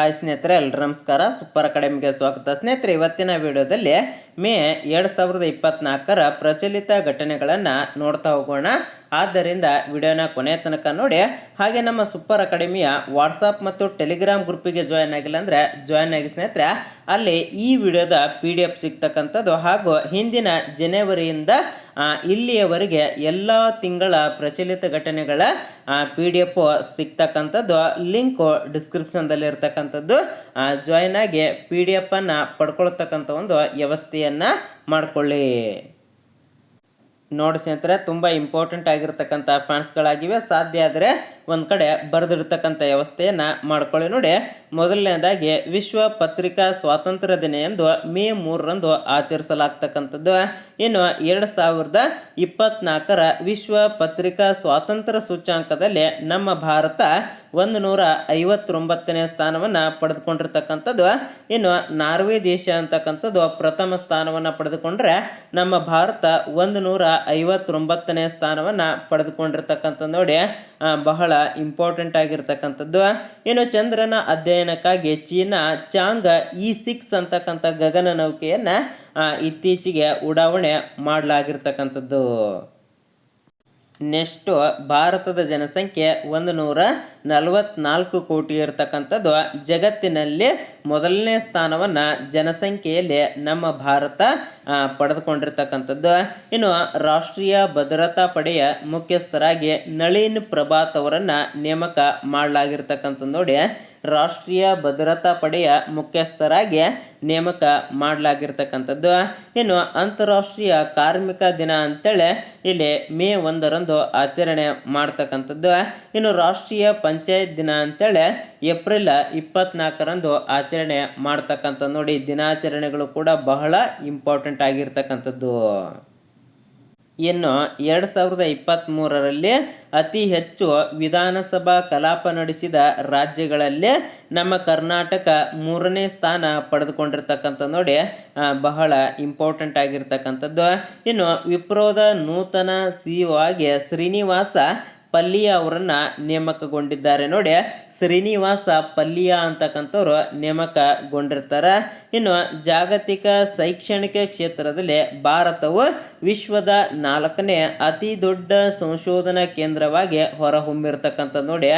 Hi ಸ್ನೇಹಿತರೆ ಎಲ್ರು ನಮಸ್ಕಾರ. ಸೂಪರ್ ಅಕಾಡೆಮಿಗೆ ಸ್ವಾಗತ. ಸ್ನೇಹಿತರೆ, ಇವತ್ತಿನ ವಿಡಿಯೋದಲ್ಲಿ ಮೇ ಎರಡು ಸಾವಿರದ ಇಪ್ಪತ್ನಾಲ್ಕರ ಪ್ರಚಲಿತ ಘಟನೆಗಳನ್ನು ನೋಡ್ತಾ ಹೋಗೋಣ. ಆದ್ದರಿಂದ ವಿಡಿಯೋನ ಕೊನೆಯ ತನಕ ನೋಡಿ. ಹಾಗೆ ನಮ್ಮ ಸೂಪರ್ ಅಕಾಡೆಮಿಯ ವಾಟ್ಸಪ್ ಮತ್ತು ಟೆಲಿಗ್ರಾಮ್ ಗ್ರೂಪಿಗೆ ಜಾಯ್ನ್ ಆಗಿಲ್ಲ ಅಂದರೆ ಜಾಯ್ನ್ ಆಗಿ ಸ್ನೇಹಿತರೆ, ಅಲ್ಲಿ ಈ ವಿಡಿಯೋದ ಪಿ ಡಿ ಎಫ್ ಸಿಗ್ತಕ್ಕಂಥದ್ದು ಹಾಗೂ ಹಿಂದಿನ ಜನವರಿಯಿಂದ ಇಲ್ಲಿಯವರೆಗೆ ಎಲ್ಲ ತಿಂಗಳ ಪ್ರಚಲಿತ ಘಟನೆಗಳ ಪಿ ಡಿ ಎಫ್ ಸಿಗ್ತಕ್ಕಂಥದ್ದು, ಲಿಂಕು ಡಿಸ್ಕ್ರಿಪ್ಷನ್ದಲ್ಲಿ ಇರ್ತಕ್ಕಂಥದ್ದು ಜಾಯ್ನ್ ಆಗಿ ಪಿ ಡಿ ಎಫನ್ನು ಪಡ್ಕೊಳ್ತಕ್ಕಂಥ ಒಂದು ವ್ಯವಸ್ಥೆಯನ್ನು ಮಾಡಿಕೊಳ್ಳಿ. ನೋಡಿ ಸ್ನೇಹಿತರೆ, ತುಂಬ ಇಂಪಾರ್ಟೆಂಟ್ ಆಗಿರ್ತಕ್ಕಂಥ ಫ್ಯಾನ್ಸ್ಗಳಾಗಿವೆ ಸಾಧ್ಯ ಆದರೆ ಒಂದು ಕಡೆ ಬರೆದಿರ್ತಕ್ಕಂಥ ವ್ಯವಸ್ಥೆಯನ್ನು ಮಾಡ್ಕೊಳ್ಳಿ ನೋಡಿ. ಮೊದಲನೇದಾಗಿ, ವಿಶ್ವ ಪತ್ರಿಕಾ ಸ್ವಾತಂತ್ರ್ಯ ದಿನ ಎಂದು ಮೇ ಮೂರರಂದು ಆಚರಿಸಲಾಗ್ತಕ್ಕಂಥದ್ದು. ಇನ್ನು ಎರಡು ಸಾವಿರದ ಇಪ್ಪತ್ನಾಲ್ಕರ ವಿಶ್ವ ಪತ್ರಿಕಾ ಸ್ವಾತಂತ್ರ್ಯ ಸೂಚ್ಯಾಂಕದಲ್ಲಿ ನಮ್ಮ ಭಾರತ ಒಂದು ನೂರ ಐವತ್ತೊಂಬತ್ತನೇ ಸ್ಥಾನವನ್ನು ಪಡೆದುಕೊಂಡಿರ್ತಕ್ಕಂಥದ್ದು. ಇನ್ನು ನಾರ್ವೆ ದೇಶ ಅಂತಕ್ಕಂಥದ್ದು ಪ್ರಥಮ ಸ್ಥಾನವನ್ನು ಪಡೆದುಕೊಂಡ್ರೆ ನಮ್ಮ ಭಾರತ ಒಂದು ನೂರ ಐವತ್ತೊಂಬತ್ತನೇ ಸ್ಥಾನವನ್ನು ಪಡೆದುಕೊಂಡಿರ್ತಕ್ಕಂಥದ್ದು ನೋಡಿ. ಬಹಳ ಇಂಪಾರ್ಟೆಂಟ್ ಆಗಿರ್ತಕ್ಕಂಥದ್ದು. ಇನ್ನು ಚಂದ್ರನ ಅಧ್ಯಯನಕ್ಕಾಗಿ ಚೀನಾ ಚಾಂಗ್ ಇ ಸಿಕ್ಸ್ ಅಂತಕ್ಕಂಥ ಗಗನ ನೌಕೆಯನ್ನು ಇತ್ತೀಚೆಗೆ ಉಡಾವಣೆ ಮಾಡಲಾಗಿರ್ತಕ್ಕಂಥದ್ದು. ನೆಕ್ಸ್ಟು ಭಾರತದ ಜನಸಂಖ್ಯೆ ಒಂದು ನೂರ ನಲವತ್ನಾಲ್ಕು ಕೋಟಿ ಇರತಕ್ಕಂಥದ್ದು. ಜಗತ್ತಿನಲ್ಲಿ ಮೊದಲನೇ ಸ್ಥಾನವನ್ನು ಜನಸಂಖ್ಯೆಯಲ್ಲಿ ನಮ್ಮ ಭಾರತ ಪಡೆದುಕೊಂಡಿರ್ತಕ್ಕಂಥದ್ದು. ಇನ್ನು ರಾಷ್ಟ್ರೀಯ ಭದ್ರತಾ ಪಡೆಯ ಮುಖ್ಯಸ್ಥರಾಗಿ ನಳಿನ್ ಪ್ರಭಾತ್ ಅವರನ್ನು ನೇಮಕ ಮಾಡಲಾಗಿರ್ತಕ್ಕಂಥದ್ದು ನೋಡಿ. ರಾಷ್ಟ್ರೀಯ ಭದ್ರತಾ ಪಡೆಯ ಮುಖ್ಯಸ್ಥರಾಗಿ ನೇಮಕ ಮಾಡಲಾಗಿರ್ತಕ್ಕಂಥದ್ದು. ಇನ್ನು ಅಂತಾರಾಷ್ಟ್ರೀಯ ಕಾರ್ಮಿಕ ದಿನ ಅಂತೇಳಿ ಇಲ್ಲಿ ಮೇ ಒಂದರಂದು ಆಚರಣೆ ಮಾಡ್ತಕ್ಕಂಥದ್ದು. ಇನ್ನು ರಾಷ್ಟ್ರೀಯ ಪಂಚಾಯತ್ ದಿನ ಅಂತೇಳಿ ಏಪ್ರಿಲ್ ಇಪ್ಪತ್ನಾಲ್ಕರಂದು ಆಚರಣೆ ಮಾಡ್ತಕ್ಕಂಥ ನೋಡಿ ದಿನಾಚರಣೆಗಳು ಕೂಡ ಬಹಳ ಇಂಪಾರ್ಟೆಂಟ್ ಆಗಿರ್ತಕ್ಕಂಥದ್ದು. ಇನ್ನು ಎರಡು ಸಾವಿರದ ಇಪ್ಪತ್ತ್ಮೂರರಲ್ಲಿ ಅತಿ ಹೆಚ್ಚು ವಿಧಾನಸಭಾ ಕಲಾಪ ನಡೆಸಿದ ರಾಜ್ಯಗಳಲ್ಲಿ ನಮ್ಮ ಕರ್ನಾಟಕ ಮೂರನೇ ಸ್ಥಾನ ಪಡೆದುಕೊಂಡಿರ್ತಕ್ಕಂಥ ನೋಡಿ ಬಹಳ ಇಂಪಾರ್ಟೆಂಟ್ ಆಗಿರ್ತಕ್ಕಂಥದ್ದು. ಇನ್ನು ವಿಪ್ರೋದ ನೂತನ ಸಿ ಆಗಿ ಶ್ರೀನಿವಾಸ ಪಲ್ಲಿಯ ಅವರನ್ನು ನೇಮಕಗೊಂಡಿದ್ದಾರೆ. ನೋಡಿ, ಶ್ರೀನಿವಾಸ ಪಲ್ಲಿಯ ಅಂತಕ್ಕಂಥವ್ರು ನೇಮಕಗೊಂಡಿರ್ತಾರೆ. ಇನ್ನು ಜಾಗತಿಕ ಶೈಕ್ಷಣಿಕ ಕ್ಷೇತ್ರದಲ್ಲಿ ಭಾರತವು ವಿಶ್ವದ ನಾಲ್ಕನೇ ಅತಿ ದೊಡ್ಡ ಸಂಶೋಧನಾ ಕೇಂದ್ರವಾಗಿ ಹೊರಹೊಮ್ಮಿರ್ತಕ್ಕಂಥದ್ದು. ನೋಡಿ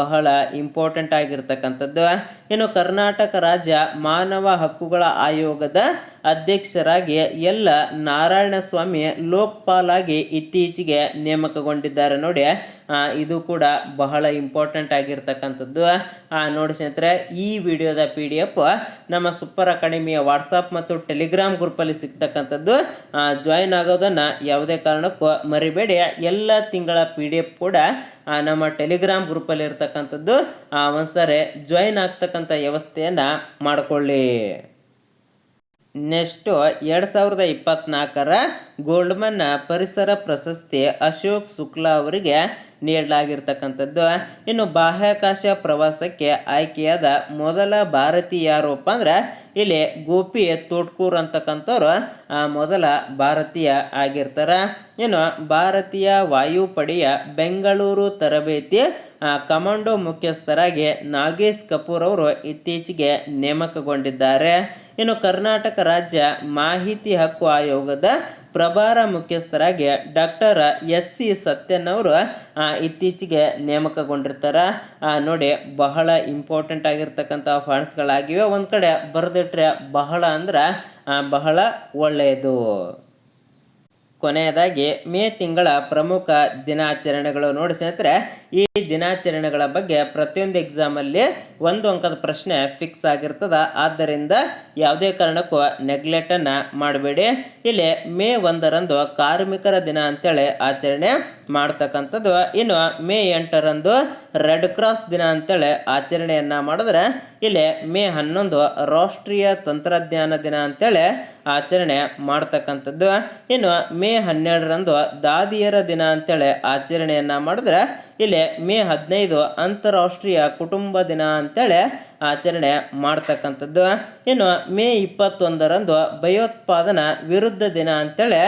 ಬಹಳ ಇಂಪಾರ್ಟೆಂಟ್ ಆಗಿರ್ತಕ್ಕಂಥದ್ದು. ಇನ್ನು ಕರ್ನಾಟಕ ರಾಜ್ಯ ಮಾನವ ಹಕ್ಕುಗಳ ಆಯೋಗದ ಅಧ್ಯಕ್ಷರಾಗಿ ಎಲ್ಲ ನಾರಾಯಣ ಸ್ವಾಮಿ ಲೋಕ್ಪಾಲ್ ಆಗಿ ಇತ್ತೀಚೆಗೆ ನೇಮಕಗೊಂಡಿದ್ದಾರೆ ನೋಡಿ. ಇದು ಕೂಡ ಬಹಳ ಇಂಪಾರ್ಟೆಂಟ್ ಆಗಿರ್ತಕ್ಕಂಥದ್ದು. ನೋಡಿ ಸ್ನೇಹಿತರೆ, ಈ ವಿಡಿಯೋದ ಪಿ ಡಿ ಎಫ್ ನಮ್ಮ ಸೂಪರ್ ಅಕಾಡೆಮಿಯ ವಾಟ್ಸಪ್ ಮತ್ತು ಟೆಲಿಗ್ರಾಮ್ ಗ್ರೂಪಲ್ಲಿ ಸಿಗ್ತಕ್ಕಂಥದ್ದು. ಜಾಯಿನ್ ಆಗೋದನ್ನು ಯಾವುದೇ ಕಾರಣಕ್ಕೂ ಮರಿಬೇಡಿ. ಎಲ್ಲ ತಿಂಗಳ ಪಿ ಡಿ ಎಫ್ ಕೂಡ ನಮ್ಮ ಟೆಲಿಗ್ರಾಮ್ ಗ್ರೂಪಲ್ಲಿ ಇರ್ತಕ್ಕಂಥದ್ದು. ಒಂದ್ಸರಿ ಜಾಯಿನ್ ಆಗ್ತಕ್ಕಂಥ ವ್ಯವಸ್ಥೆಯನ್ನು ಮಾಡಿಕೊಳ್ಳಿ. ನೆಕ್ಸ್ಟು ಎರಡು ಸಾವಿರದ ಇಪ್ಪತ್ತ್ನಾಲ್ಕರ ಗೋಲ್ಡ್ಮನ್ ಪರಿಸರ ಪ್ರಶಸ್ತಿ ಅಶೋಕ್ ಶುಕ್ಲಾ ಅವರಿಗೆ ನೀಡಲಾಗಿರ್ತಕ್ಕಂಥದ್ದು. ಇನ್ನು ಬಾಹ್ಯಾಕಾಶ ಪ್ರವಾಸಕ್ಕೆ ಆಯ್ಕೆಯಾದ ಮೊದಲ ಭಾರತೀಯ ಯಾರಪ್ಪ ಅಂದ್ರೆ ಇಲ್ಲಿ ಗೋಪಿ ತೋಟ್ಕೂರ್ ಅಂತಕ್ಕಂಥವ್ರು ಮೊದಲ ಭಾರತೀಯ ಆಗಿರ್ತಾರೆ. ಇನ್ನು ಭಾರತೀಯ ವಾಯುಪಡೆಯ ಬೆಂಗಳೂರು ತರಬೇತಿ ಕಮಾಂಡೋ ಮುಖ್ಯಸ್ಥರಾಗಿ ನಾಗೇಶ್ ಕಪೂರ್ ಅವರು ಇತ್ತೀಚೆಗೆ ನೇಮಕಗೊಂಡಿದ್ದಾರೆ. ಇನ್ನು ಕರ್ನಾಟಕ ರಾಜ್ಯ ಮಾಹಿತಿ ಹಕ್ಕು ಆಯೋಗದ ಪ್ರಭಾರ ಮುಖ್ಯಸ್ಥರಾಗಿ ಡಾಕ್ಟರ್ ಎಸ್ ಸಿ ಸತ್ಯನ್ ಅವರು ಇತ್ತೀಚೆಗೆ ನೇಮಕಗೊಂಡಿರ್ತಾರೆ. ನೋಡಿ, ಬಹಳ ಇಂಪಾರ್ಟೆಂಟ್ ಆಗಿರ್ತಕ್ಕಂಥ ಫಂಡ್ಸ್ಗಳಾಗಿವೆ ಒಂದು ಕಡೆ ಬರೆದಿಟ್ರೆ ಬಹಳ ಅಂದ್ರೆ ಬಹಳ ಒಳ್ಳೆಯದು. ಕೊನೆಯದಾಗಿ ಮೇ ತಿಂಗಳ ಪ್ರಮುಖ ದಿನಾಚರಣೆಗಳು ನೋಡಿ ಸ್ನೇಹಿತರೆ, ಈ ದಿನಾಚರಣೆಗಳ ಬಗ್ಗೆ ಪ್ರತಿಯೊಂದು ಎಕ್ಸಾಮಲ್ಲಿ ಒಂದು ಅಂಕದ ಪ್ರಶ್ನೆ ಫಿಕ್ಸ್ ಆಗಿರ್ತದ. ಆದ್ದರಿಂದ ಯಾವುದೇ ಕಾರಣಕ್ಕೂ ನೆಗ್ಲೆಕ್ಟನ್ನು ಮಾಡಬೇಡಿ. ಇಲ್ಲಿ ಮೇ ಒಂದರಂದು ಕಾರ್ಮಿಕರ ದಿನ ಅಂತೇಳಿ ಆಚರಣೆ ಮಾಡ್ತಕ್ಕಂಥದ್ದು. ಇನ್ನು ಮೇ ಎಂಟರಂದು ರೆಡ್ ಕ್ರಾಸ್ ದಿನ ಅಂತೇಳಿ ಆಚರಣೆಯನ್ನು ಮಾಡಿದ್ರೆ, ಇಲ್ಲಿ ಮೇ ಹನ್ನೊಂದು ರಾಷ್ಟ್ರೀಯ ತಂತ್ರಜ್ಞಾನ ದಿನ ಅಂತೇಳಿ ಆಚರಣೆ ಮಾಡ್ತಕ್ಕಂಥದ್ದು. ಇನ್ನು ಮೇ ಹನ್ನೆರಡರಂದು ದಾದಿಯರ ದಿನ ಅಂತೇಳಿ ಆಚರಣೆಯನ್ನು ಮಾಡಿದ್ರೆ ಇಲ್ಲಿ ಮೇ ಹದಿನೈದು ಅಂತಾರಾಷ್ಟ್ರೀಯ ಕುಟುಂಬ ದಿನ ಅಂತೇಳಿ ಆಚರಣೆ ಮಾಡ್ತಕ್ಕಂಥದ್ದು. ಇನ್ನು ಮೇ ಇಪ್ಪತ್ತೊಂದರಂದು ಭಯೋತ್ಪಾದನಾ ವಿರುದ್ಧ ದಿನ ಅಂತೇಳಿ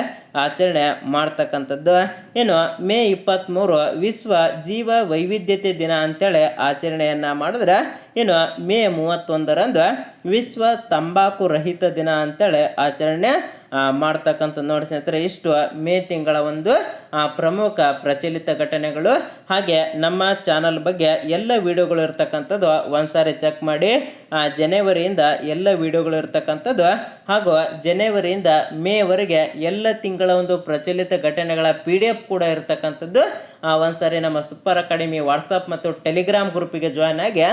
ಆಚರಣೆ ಮಾಡ್ತಕ್ಕಂಥದ್ದು. ಇನ್ನು ಮೇ ಇಪ್ಪತ್ತ್ಮೂರು ವಿಶ್ವ ಜೀವ ವೈವಿಧ್ಯತೆ ದಿನ ಅಂತೇಳಿ ಆಚರಣೆಯನ್ನು ಮಾಡಿದ್ರೆ ಇನ್ನು ಮೇ ಮೂವತ್ತೊಂದರಂದು ವಿಶ್ವ ತಂಬಾಕು ರಹಿತ ದಿನ ಅಂತೇಳಿ ಆಚರಣೆ ಮಾಡ್ತಕ್ಕಂಥ ನೋಡಿ ಸ್ನೇಹಿತರೆ, ಇಷ್ಟು ಮೇ ತಿಂಗಳ ಒಂದು ಪ್ರಮುಖ ಪ್ರಚಲಿತ ಘಟನೆಗಳು. ಹಾಗೆ ನಮ್ಮ ಚಾನಲ್ ಬಗ್ಗೆ ಎಲ್ಲ ವಿಡಿಯೋಗಳು ಇರ್ತಕ್ಕಂಥದ್ದು ಒಂದ್ಸಾರಿ ಚೆಕ್ ಮಾಡಿ. ಜನವರಿಯಿಂದ ಎಲ್ಲ ವಿಡಿಯೋಗಳು ಇರ್ತಕ್ಕಂಥದ್ದು. ಹಾಗೂ ಜನವರಿಯಿಂದ ಮೇವರೆಗೆ ಎಲ್ಲ ತಿಂಗಳ ಒಂದು ಪ್ರಚಲಿತ ಘಟನೆಗಳ ಪಿ ಡಿ ಎಫ್ ಕೂಡ ಇರ್ತಕ್ಕಂಥದ್ದು. ಒಂದ್ಸಾರಿ ನಮ್ಮ ಸೂಪರ್ ಅಕಾಡೆಮಿ ವಾಟ್ಸಪ್ ಮತ್ತು ಟೆಲಿಗ್ರಾಮ್ ಗ್ರೂಪಿಗೆ ಜಾಯ್ನ್ ಆಗಿ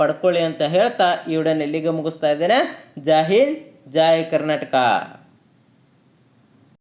ಪಡ್ಕೊಳ್ಳಿ ಅಂತ ಹೇಳ್ತಾ ಈ ಇಲ್ಲಿಗೆ ಮುಗಿಸ್ತಾ ಇದ್ದೇನೆ. ಜೈ ಹಿಂದ್ ಕರ್ನಾಟಕ.